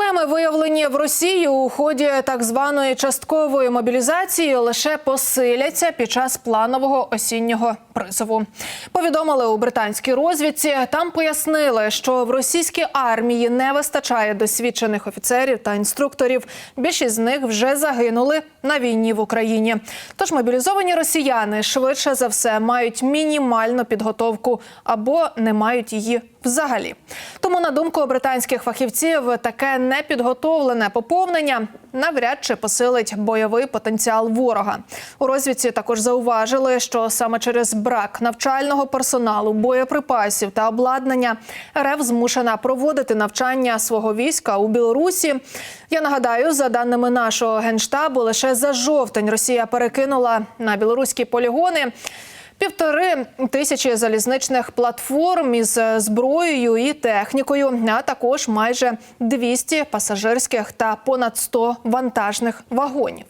Проблеми, виявлені в Росії у ході так званої часткової мобілізації, лише посиляться під час планового осіннього призову. Повідомили у британській розвідці. Там пояснили, що в російській армії не вистачає досвідчених офіцерів та інструкторів. Більшість з них вже загинули на війні в Україні. Тож мобілізовані росіяни швидше за все мають мінімальну підготовку або не мають її взагалі. Тому, на думку британських фахівців, таке непідготовлене поповнення навряд чи посилить бойовий потенціал ворога. У розвідці також зауважили, що саме через брак навчального персоналу, боєприпасів та обладнання РФ змушена проводити навчання свого війська у Білорусі. Я нагадаю, за даними нашого генштабу, лише за жовтень Росія перекинула на білоруські полігони. Півтори тисячі залізничних платформ із зброєю і технікою, а також майже 200 пасажирських та понад 100 вантажних вагонів.